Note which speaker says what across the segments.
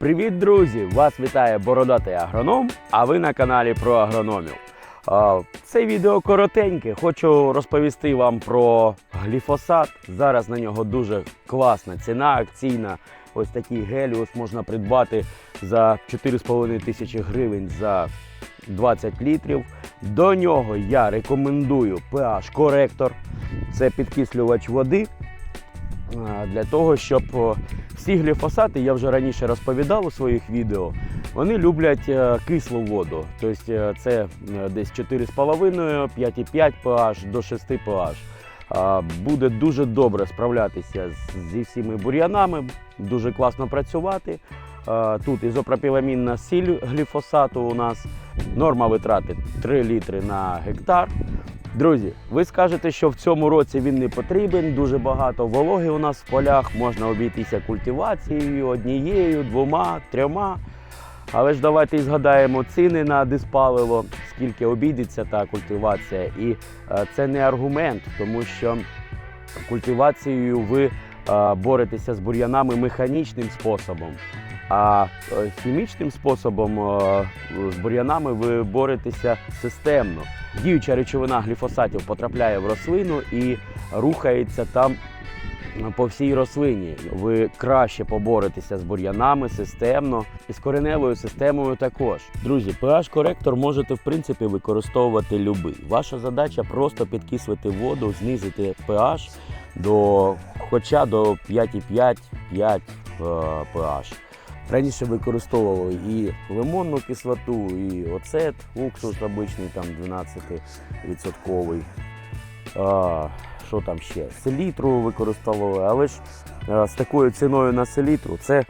Speaker 1: Привіт, друзі! Вас вітає бородатий агроном, а ви на каналі про агрономів. Це відео коротеньке. Хочу розповісти вам про гліфосат. Зараз на нього дуже класна ціна, акційна. Ось такий геліус можна придбати за 4,5 тисячі гривень за 20 літрів. До нього я рекомендую pH-коректор. Це підкислювач води для того, щоб всі гліфосати, я вже раніше розповідав у своїх відео, вони люблять е, кислу воду. Тобто е, це е, десь 4,5, 5,5 pH до 6 pH. Буде дуже добре справлятися зі всіми бур'янами, дуже класно працювати. Тут ізопропіламінна сіль гліфосату у нас. Норма витрати 3 літри на гектар. Друзі, ви скажете, що в цьому році він не потрібен, дуже багато вологи у нас в полях, можна обійтися культивацією однією, двома, трьома. Але ж давайте згадаємо ціни на диспаливо, скільки обійдеться та культивація. І е, це не аргумент, тому що культивацією ви е, боретеся з бур'янами механічним способом. А е, хімічним способом е, з бур'янами ви боретеся системно. Діюча речовина гліфосатів потрапляє в рослину і рухається там по всій рослині. Ви краще поборетеся з бур'янами системно і з кореневою системою також. Друзі, pH-коректор можете в принципі використовувати любий. Ваша задача просто підкислити воду, знизити pH до хоча до 5,5 5 е, pH. Раніше використовували і лимонну кислоту, і оцет, уксус обичний там 12%. А, що там ще? Селітру використовували, але ж з такою ціною на селітру це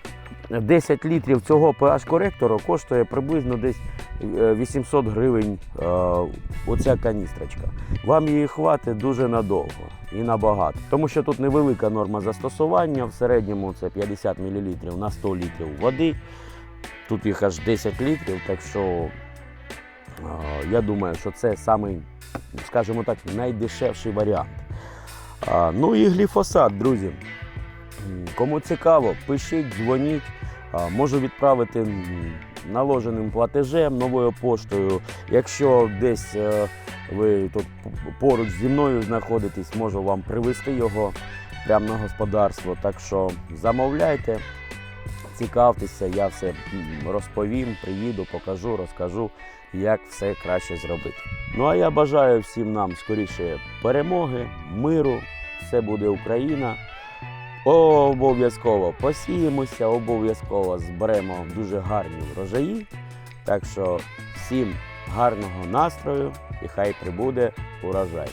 Speaker 1: 10 літрів цього pH-коректору коштує приблизно десь е, 800 гривень е, оця каністрочка. Вам її хватить дуже надовго і набагато. Тому що тут невелика норма застосування, в середньому це 50 мл на 100 літрів води. Тут їх аж 10 літрів, так що е, я думаю, що це самий, скажімо так, найдешевший варіант. Ну і гліфосат, друзі. Кому цікаво, пишіть, дзвоніть. Можу відправити наложеним платежем, новою поштою. Якщо десь е, ви тут поруч зі мною знаходитесь, можу вам привезти його прямо на господарство. Так що замовляйте, цікавтеся, я все розповім, приїду, покажу, розкажу, як все краще зробити. Ну а я бажаю всім нам скоріше перемоги, миру, все буде Україна. Обов'язково посіємося, обов'язково зберемо дуже гарні врожаї. Так що всім гарного настрою і хай прибуде урожай.